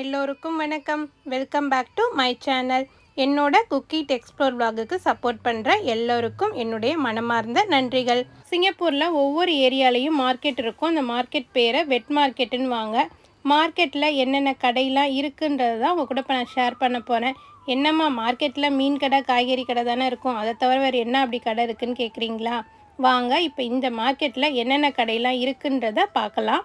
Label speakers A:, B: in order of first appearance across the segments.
A: எல்லோருக்கும் வணக்கம். Welcome back to my channel என்னோட குக்கீட் எக்ஸ்ப்ளோர் பிளாகுக்கு சப்போர்ட் பண்ணுற எல்லோருக்கும் என்னுடைய மனமார்ந்த நன்றிகள். சிங்கப்பூரில் ஒவ்வொரு ஏரியாலையும் மார்க்கெட் இருக்கும். அந்த மார்க்கெட் பேரை வெட் மார்க்கெட்டுன்னு வாங்க. மார்க்கெட்டில் என்னென்ன கடையெல்லாம் இருக்குன்றது தான் உங்கள் கூட இப்போ நான் ஷேர் பண்ண போகிறேன் என்னம்மா மார்க்கெட்டில் மீன் கடை காய்கறி கடை தானே இருக்கும். அதை தவிர வேறு என்ன அப்படி கடை இருக்குன்னு கேட்குறீங்களா வாங்க இப்போ இந்த மார்க்கெட்டில் என்னென்ன கடையெல்லாம் இருக்குன்றத பார்க்கலாம்.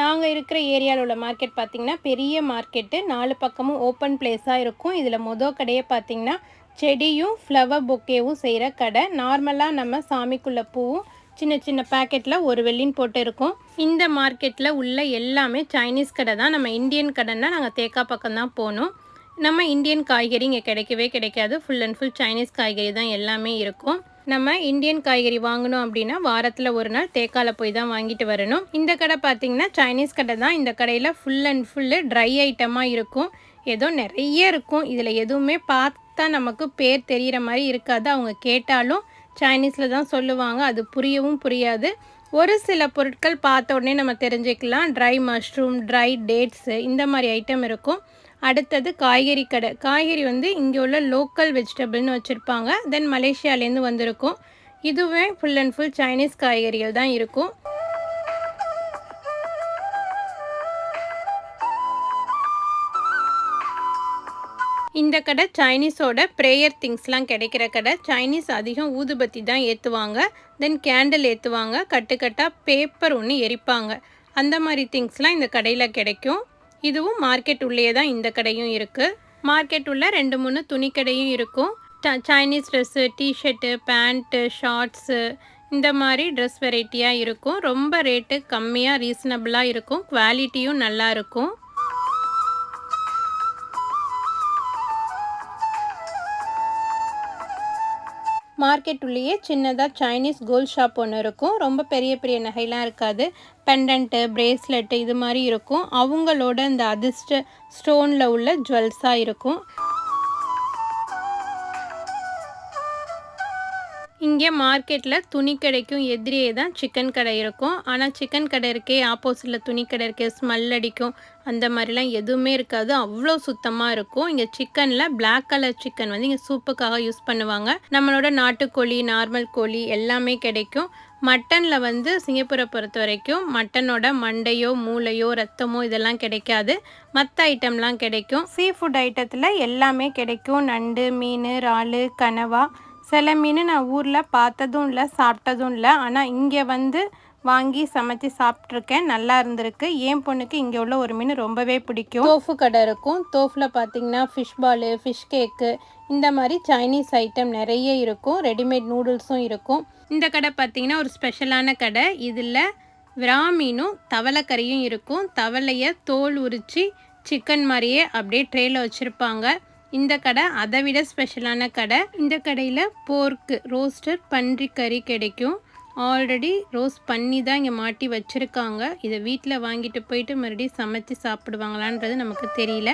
A: நாங்கள் இருக்கிற ஏரியாவில் உள்ள மார்க்கெட் பார்த்திங்கன்னா பெரிய மார்க்கெட்டு நாலு பக்கமும் ஓப்பன் பிளேஸாக இருக்கும். இதில் மொதல் கடையை பார்த்திங்கன்னா செடியும் ஃப்ளவர் பொக்கேவும் செய்கிற கடை. நார்மலாக நம்ம சாமிக்குள்ள பூவும் சின்ன சின்ன பேக்கெட்டில் ஒரு வெள்ளின்னு போட்டு இருக்கும். இந்த மார்க்கெட்டில் உள்ள எல்லாமே சைனீஸ் கடை தான். நம்ம இந்தியன் கடைன்னா நாங்கள் தேக்கா பக்கம் தான் போகணும். நம்ம இந்தியன் காய்கறி இங்கே கிடைக்கவே கிடைக்காது. ஃபுல் அண்ட் ஃபுல் சைனீஸ் காய்கறி தான் எல்லாமே இருக்கும். நம்ம இந்தியன் காய்கறி வாங்கணும் அப்படின்னா வாரத்தில் ஒரு நாள் தேக்கால போய் தான் வாங்கிட்டு வரணும். இந்த கடை பார்த்திங்கன்னா சைனீஸ் கடை தான். இந்த கடையில் ஃபுல் அண்ட் ஃபுல்லு ட்ரை ஐட்டமாக இருக்கும். ஏதோ நிறைய இருக்கும். இதில் எதுவுமே பார்த்தா நமக்கு பேர் தெரிகிற மாதிரி இருக்காது. அவங்க கேட்டாலும் சைனீஸில் தான் சொல்லுவாங்க. அது புரியவும் புரியாது. ஒரு சில பொருட்கள் பார்த்த உடனே நம்ம தெரிஞ்சுக்கலாம். ட்ரை மஷ்ரூம் ட்ரை டேட்ஸு இந்த மாதிரி ஐட்டம் இருக்கும். அடுத்தது காய்கறி கடை. காய்கறி வந்து இங்கே உள்ள லோக்கல் வெஜிடபிள்னு வச்சுருப்பாங்க. தென் மலேசியாலேருந்து வந்திருக்கும். இதுவே ஃபுல் அண்ட் ஃபுல் சைனீஸ் காய்கறிகள் தான் இருக்கும். இந்த கடை சைனீஸோட ப்ரேயர் திங்ஸ்லாம் கிடைக்கிற கடை. சைனீஸ் அதிகம் ஊதுபத்தி தான் ஏற்றுவாங்க தென் கேண்டில் ஏற்றுவாங்க கட்டுக்கட்டாக பேப்பர் ஒன்று எரிப்பாங்க. அந்த மாதிரி திங்ஸ்லாம் இந்த கடையில் கிடைக்கும். இதுவும் மார்க்கெட் உள்ளே தான் இந்த கடையும் இருக்குது மார்க்கெட் உள்ள ரெண்டு மூணு துணி கடையும் இருக்கும். Chinese dress T-shirt pant shorts இந்த மாதிரி ட்ரெஸ் வெரைட்டியாக இருக்கும். ரொம்ப ரேட்டு கம்மியாக ரீசனபிளாக இருக்கும். குவாலிட்டியும் நல்லா மார்க்கெட் உள்ளேயே சின்னதாக சைனீஸ் கோல்ட் ஷாப் ஒன்று இருக்கும். ரொம்ப பெரிய பெரிய நகைலாம் இருக்காது. பெண்டன்ட்டு பிரேஸ்லெட்டு இது மாதிரி இருக்கும். அவங்களோட இந்த அதிர்ஷ்ட ஸ்டோனில் உள்ள ஜுவல்ஸாக இருக்கும். இங்கே மார்க்கெட்டில் துணி கடைக்கும் எதிரியே தான் சிக்கன் கடை இருக்கும். ஆனால் சிக்கன் கடை இருக்கே ஆப்போசிட்டில் துணி கடை இருக்கே ஸ்மெல் அடிக்கும். அந்த மாதிரிலாம் எதுவுமே இருக்காது. அவ்வளோ சுத்தமாக இருக்கும். இங்கே சிக்கனில் பிளாக் கலர் சிக்கன் வந்து இங்கே சூப்புக்காக யூஸ் பண்ணுவாங்க. நம்மளோட நாட்டுக்கோழி நார்மல் கோழி எல்லாமே கிடைக்கும். மட்டனில் வந்து சிங்கப்பூரை பொறுத்த வரைக்கும் மட்டனோட மண்டையோ மூளையோ ரத்தமோ இதெல்லாம் கிடைக்காது. மற்ற ஐட்டம்லாம் கிடைக்கும். சீ ஃபுட் ஐட்டத்தில் எல்லாமே கிடைக்கும். நண்டு மீன் இறால் கனவா சில மீன் நான் ஊரில் பார்த்ததும் இல்லை சாப்பிட்டதும் இல்லை. ஆனால் இங்கே வந்து வாங்கி சமைச்சு சாப்பிட்ருக்கேன் நல்லா இருந்திருக்கு. என் பொண்ணுக்கு இங்கே உள்ள ஒரு மீன் ரொம்பவே பிடிக்கும். தோஃபு கடை இருக்கும். தோஃபில் பார்த்தீங்கன்னா ஃபிஷ் பாலு ஃபிஷ் கேக்கு இந்த மாதிரி சைனீஸ் ஐட்டம் நிறைய இருக்கும். ரெடிமேட் நூடுல்ஸும் இருக்கும். இந்த கடை பார்த்தீங்கன்னா ஒரு ஸ்பெஷலான கடை. இதில் விரா மீனும் தவளைக்கறியும் இருக்கும். தவளையை தோல் உரித்து சிக்கன் மாதிரியே அப்படியே ட்ரேயில் வச்சுருப்பாங்க. இந்த கடை அதை விட ஸ்பெஷலான கடை. இந்த கடையில் போர்க்கு ரோஸ்டர் பன்றி கறி கிடைக்கும். ஆல்ரெடி ரோஸ் பண்ணி தான் இங்கே மாட்டி வச்சுருக்காங்க. இதை வீட்டில் வாங்கிட்டு போயிட்டு மறுபடியும் சமைச்சு சாப்பிடுவாங்களான்றது நமக்கு தெரியல.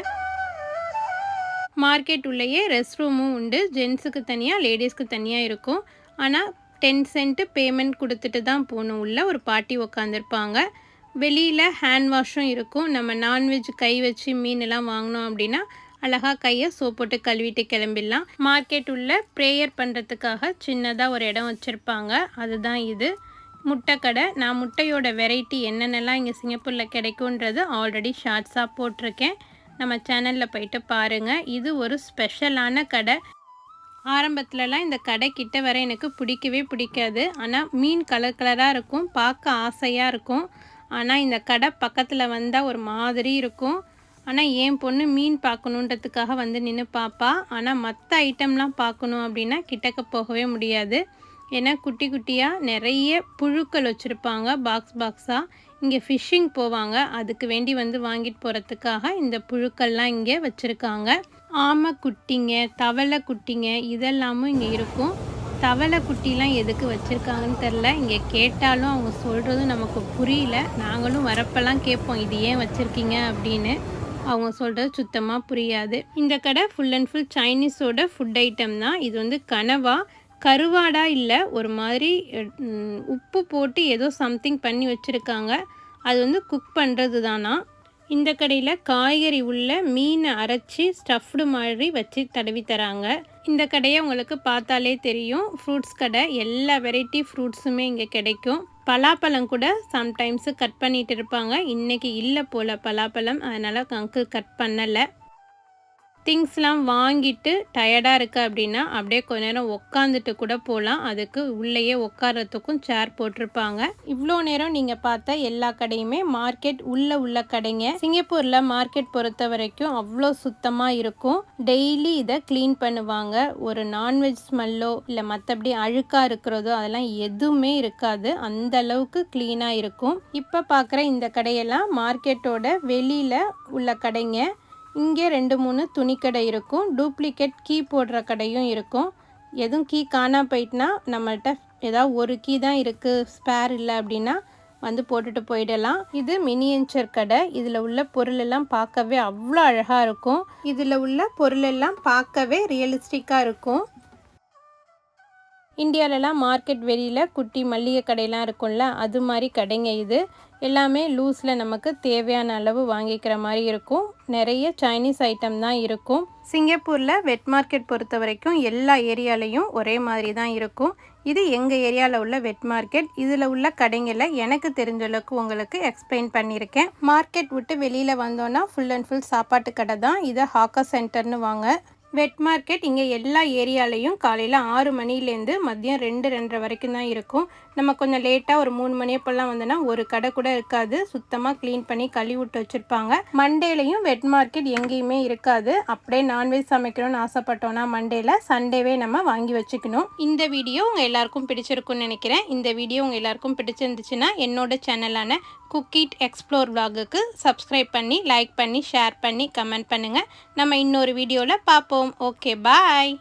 A: மார்க்கெட் உள்ளேயே ரெஸ்ட் ரூமும் உண்டு. ஜென்ஸுக்கு தனியாக லேடிஸ்க்கு தனியாக இருக்கும். ஆனால் டென் சென்ட்டு பேமெண்ட் கொடுத்துட்டு தான் போகணும். உள்ள ஒரு பாட்டி உக்காந்துருப்பாங்க. வெளியில் ஹேண்ட் வாஷும் இருக்கும். நம்ம நான்வெஜ் கை வச்சு மீன் எல்லாம் வாங்கினோம் அப்படின்னா அழகாக கையை சோப் போட்டு கழுவிட்டு கிளம்பிடலாம். மார்க்கெட் உள்ள ப்ரேயர் பண்ணுறதுக்காக சின்னதாக ஒரு இடம் வச்சுருப்பாங்க. அதுதான் இது. முட்டை கடை. நான் முட்டையோட வெரைட்டி என்னென்னலாம் இங்கே சிங்கப்பூரில் கிடைக்குன்றது ஆல்ரெடி ஷார்ட்ஸாக போட்டிருக்கேன். நம்ம சேனலில் போயிட்டு பாருங்கள் இது ஒரு ஸ்பெஷலான கடை. ஆரம்பத்துலலாம் இந்த கடை கிட்ட வர எனக்கு பிடிக்கவே பிடிக்காது. ஆனால் மீன் கலர் கலராக இருக்கும். பார்க்க ஆசையாக இருக்கும். ஆனால் இந்த கடை பக்கத்தில் வந்தால் ஒரு மாதிரி இருக்கும். ஆனால் என் பொண்ணு மீன் பார்க்கணுன்றதுக்காக வந்து நின்று பார்ப்பா ஆனால் மற்ற ஐட்டம்லாம் பார்க்கணும் அப்படின்னா கிட்டக்க போகவே முடியாது. ஏன்னா குட்டி குட்டியாக நிறைய புழுக்கள் வச்சுருப்பாங்க பாக்ஸ் பாக்ஸாக இங்கே ஃபிஷ்ஷிங் போவாங்க. அதுக்கு வேண்டி வந்து வாங்கிட்டு போகிறதுக்காக இந்த புழுக்கள்லாம் இங்கே வச்சுருக்காங்க. ஆமை குட்டிங்க தவளை குட்டிங்க இதெல்லாமும் இங்கே இருக்கும். தவளை குட்டிலாம் எதுக்கு வச்சுருக்காங்கன்னு தெரில இங்கே கேட்டாலும் அவங்க சொல்கிறதும் நமக்கு புரியல. நாங்களும் வரப்பெல்லாம் கேட்போம் இது ஏன் வச்சுருக்கீங்க? அப்படின்னு. அவங்க சொல்கிறது சுத்தமாக புரியாது. இந்த கடை ஃபுல் அண்ட் ஃபுல் சைனீஸோட ஃபுட் ஐட்டம் தான். இது வந்து கனவா கருவாடா இல்லை ஒரு மாதிரி உப்பு போட்டு ஏதோ சம்திங் பண்ணி வச்சுருக்காங்க. அது வந்து குக் பண்ணுறது தானா? இந்த கடையில் காய்கறி உள்ள மீனை அரைச்சி ஸ்டஃப்டு மாதிரி வச்சு தடவி தராங்க. இந்த கடையை உங்களுக்கு பார்த்தாலே தெரியும். ஃப்ரூட்ஸ் கடை எல்லா வெரைட்டி ஃப்ரூட்ஸுமே இங்கே கிடைக்கும். பலாப்பழம் கூட சம்டைம்ஸு கட் பண்ணிட்டு இருப்பாங்க. இன்றைக்கி இல்லை போல் பலாப்பழம். அதனால் அங்கு கட் பண்ணலை. திங்ஸ்லாம் வாங்கிட்டு டயர்டாக இருக்குது அப்படின்னா அப்படியே கொஞ்ச நேரம் உக்காந்துட்டு கூட போகலாம் அதுக்கு உள்ளேயே உட்காரத்துக்கும் சேர் போட்டிருப்பாங்க. இவ்வளோ நேரம் நீங்கள் பார்த்த எல்லா கடையுமே மார்க்கெட் உள்ளே உள்ள கடைங்க. சிங்கப்பூரில் மார்க்கெட் பொறுத்த வரைக்கும் அவ்வளோ சுத்தமாக இருக்கும். டெய்லி இதை க்ளீன் பண்ணுவாங்க. ஒரு நான்வெஜ் ஸ்மெல்லோ இல்லை மற்றபடி அழுக்காக இருக்கிறதோ அதெல்லாம் எதுவுமே இருக்காது. அந்த அளவுக்கு க்ளீனாக இருக்கும். இப்போ பார்க்குற இந்த கடையெல்லாம் மார்க்கெட்டோட வெளியில் உள்ள கடைங்க. இங்கே ரெண்டு மூணு துணிக்கடை இருக்கும். டூப்ளிகேட் கீ போடுற கடையும் இருக்கும். எதுவும் கீ காணா போயிட்டுனா நம்மள்கிட்ட ஏதாவது ஒரு கீ தான் இருக்குது ஸ்பேர் இல்லை அப்படின்னா வந்து போட்டுட்டு போயிடலாம். இது மினியேச்சர் கடை. இதில் உள்ள பொருள் எல்லாம் பார்க்கவே அவ்வளோ அழகாக இருக்கும். இதில் உள்ள பொருள் எல்லாம் பார்க்கவே ரியலிஸ்டிக்காக இருக்கும். இந்தியாவிலலாம் மார்க்கெட் வெளியில் குட்டி மல்லிகை கடையெல்லாம் இருக்கும்ல அது மாதிரி கடைங்க இது. எல்லாமே லூஸில் நமக்கு தேவையான அளவு வாங்கிக்கிற மாதிரி இருக்கும். நிறைய சைனீஸ் ஐட்டம் தான் இருக்கும். சிங்கப்பூரில் வெட் மார்க்கெட் பொறுத்த வரைக்கும் எல்லா ஏரியாலையும் ஒரே மாதிரி தான் இருக்கும். இது எங்கள் ஏரியாவில் உள்ள வெட் மார்க்கெட் இதில் உள்ள கடைங்களில் எனக்கு தெரிஞ்ச அளவுக்கு உங்களுக்கு எக்ஸ்பிளைன் பண்ணியிருக்கேன். மார்க்கெட் விட்டு வெளியில் வந்தோன்னா ஃபுல் அண்ட் ஃபுல் சாப்பாட்டு கடை தான். இதை ஹாக்கா சென்டர்னு வாங்க. வெட் மார்க்கெட் இங்கே எல்லா ஏரியாலையும் காலையில் ஆறு மணிலேருந்து மதியம் ரெண்டு ரெண்டரை வரைக்கும் தான் இருக்கும். நம்ம கொஞ்சம் லேட்டாக ஒரு மூணு மணி அப்போல்லாம் வந்தோன்னா ஒரு கடை கூட இருக்காது. சுத்தமாக க்ளீன் பண்ணி கழுவி விட்டு வச்சுருப்பாங்க. மண்டேலையும் வெட் மார்க்கெட் எங்கேயுமே இருக்காது. அப்படியே நான்வெஜ் சமைக்கணும்னு ஆசைப்பட்டோன்னா மண்டேல சண்டேவே நம்ம வாங்கி வச்சுக்கணும். இந்த வீடியோ உங்கள் எல்லாருக்கும் பிடிச்சிருக்கும்னு நினைக்கிறேன். இந்த வீடியோ உங்கள் எல்லாருக்கும் பிடிச்சிருந்துச்சுன்னா என்னோட சேனலான குக்கீட் எக்ஸ்ப்ளோர் vlog-க்கு சப்ஸ்கிரைப் பண்ணி லைக் பண்ணி ஷேர் பண்ணி கமெண்ட் பண்ணுங்கள் நம்ம இன்னொரு வீடியோவில் பார்ப்போம் ஓகே பாய்